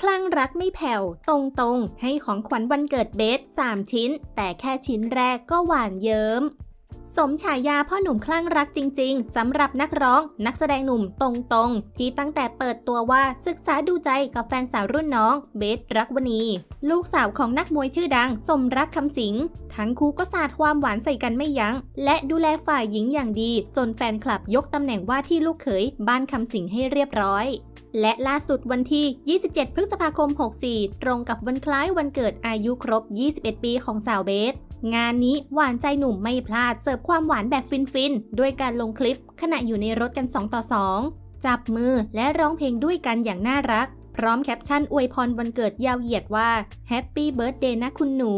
คลั่งรักไม่แผ่ว ตรงๆ ให้ของขวัญวันเกิดเบส 3 ชิ้น แต่แค่ชิ้นแรกก็หวานเยิ้ม สมฉายาพ่อหนุ่มคลั่งรักจริง ๆ สำหรับนักร้องนักแสดงหนุ่มตรงๆ ที่ตั้งแต่เปิดตัวว่าศึกษาดูใจกับแฟนสาวรุ่นน้องเบสรักวณี ลูกสาวของนักมวยชื่อดัง สมรักคำสิง ทั้งคู่ก็สาดความหวานใส่กันไม่ยัง้ง และดูแลฝ่ายหญิงอย่างดี จนแฟนคลับยกตำแหน่งว่าที่ลูกเขยบ้านคำสิงให้เรียบร้อย และล่าสุดวันที่ 27 พฤษภาคม 64 ตรงกับวันคล้ายวันเกิดอายุครบ 21 ปีของสาวเบส งานนี้หวานใจหนุ่มไม่พลาดเสิร์ฟความหวานแบบฟินๆ ด้วยการลงคลิปขณะอยู่ในรถกัน 2 ต่อ 2 จับมือและร้องเพลงด้วยกันอย่างน่ารัก พร้อมแคปชั่นอวยพรวันเกิดยาวเหยียดว่าแฮปปี้เบิร์ a เดย์นะคุณหนู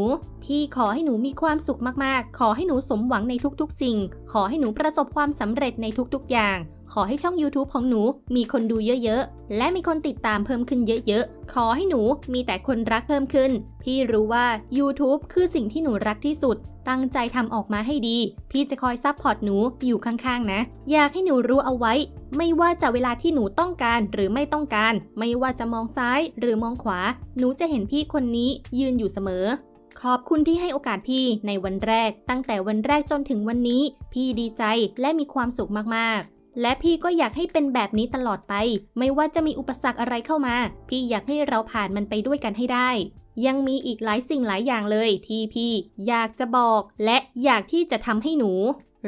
พี่ขอให้หนูมีความสุขมากๆ ขอให้หนูสมหวังในทุกๆ สิ่ง ขอให้หนูประสบความสำเร็จในทุกๆ อย่าง ขอให้ช่อง YouTube ของหนูมีคนดูเยอะๆ และมีคนติดตามเพิ่มขึ้นเยอะๆ ขอให้หนูมีแต่คนรักเพิ่มขึ้น พี่รู้ว่า YouTube คือสิ่งที่หนูรักที่สุด ตั้งใจทำออกมาให้ดี พี่จะคอยซับพอร์ตหนูอยู่ข้างๆ นะ อยากให้หนูรู้เอาไว้ ไม่ว่าจะเวลาที่หนูต้องการหรือไม่ต้องการ ไม่ว่าจะมองซ้ายหรือมองขวา หนูจะเห็นพี่คนนี้ยืนอยู่เสมอขอบคุณที่ให้โอกาสพี่ในวันแรก ตั้งแต่วันแรกจนถึงวันนี้ พี่ดีใจและมีความสุขมากๆ และพี่ก็อยากให้เป็นแบบนี้ตลอดไป ไม่ว่าจะมีอุปสรรคอะไรเข้ามา พี่อยากให้เราผ่านมันไปด้วยกันให้ได้ ยังมีอีกหลายสิ่งหลายอย่างเลย ที่พี่อยากจะบอก และอยากที่จะทำให้หนู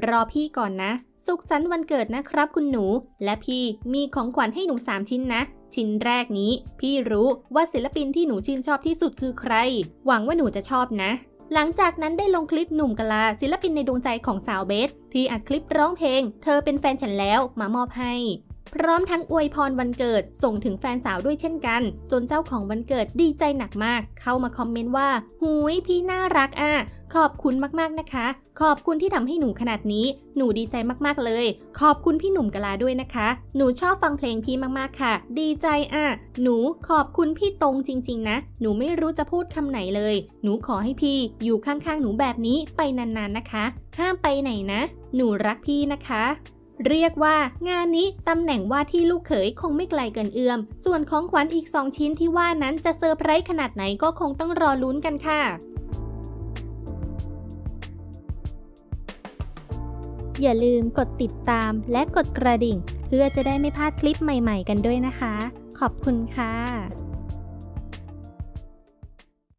รอพี่ก่อนนะ สุขสันต์วันเกิดนะครับคุณหนู และพี่มีของขวัญให้หนู 3 ชิ้นนะ ชิ้นแรกนี้ พี่รู้ว่าศิลปินที่หนูชื่นชอบที่สุดคือใคร หวังว่าหนูจะชอบนะ หลังจากนั้นได้ลงคลิปหนุ่มกะลา ศิลปินในดวงใจของสาวเบส ที่อัดคลิปร้องเพลง เธอเป็นแฟนฉันแล้วมามอบให้ พร้อมทั้งอวยพรวันเกิด ส่งถึงแฟนสาวด้วยเช่นกัน จนเจ้าของวันเกิดดีใจหนักมาก เข้ามาคอมเมนต์ว่าหุยพี่น่ารักอะขอบคุณมากๆนะคะ ขอบคุณที่ทำให้หนูขนาดนี้ หนูดีใจมากๆเลย ขอบคุณพี่หนุ่มกะลาด้วยนะคะ หนูชอบฟังเพลงพี่มากๆค่ะ ดีใจอะ หนูขอบคุณพี่ตรงจริง ๆ นะ หนูไม่รู้จะพูดคำไหนเลย หนูขอให้พี่อยู่ข้างๆ หนูแบบนี้ไปนานๆนะคะ ห้ามไปไหนนะ หนูรักพี่นะคะ เรียกว่างานนี้ตำแหน่งว่าที่ลูกเขยคงไม่ไกลเกินเอื้อม ส่วนของขวัญอีก 2 ชิ้นที่ว่านั้นจะเซอร์ไพรส์ขนาดไหนก็คงต้องรอลุ้นกันค่ะอย่าลืมกดติดตามและกดกระดิ่ง เพื่อจะได้ไม่พลาดคลิปใหม่ๆกันด้วยนะคะ ขอบคุณค่ะ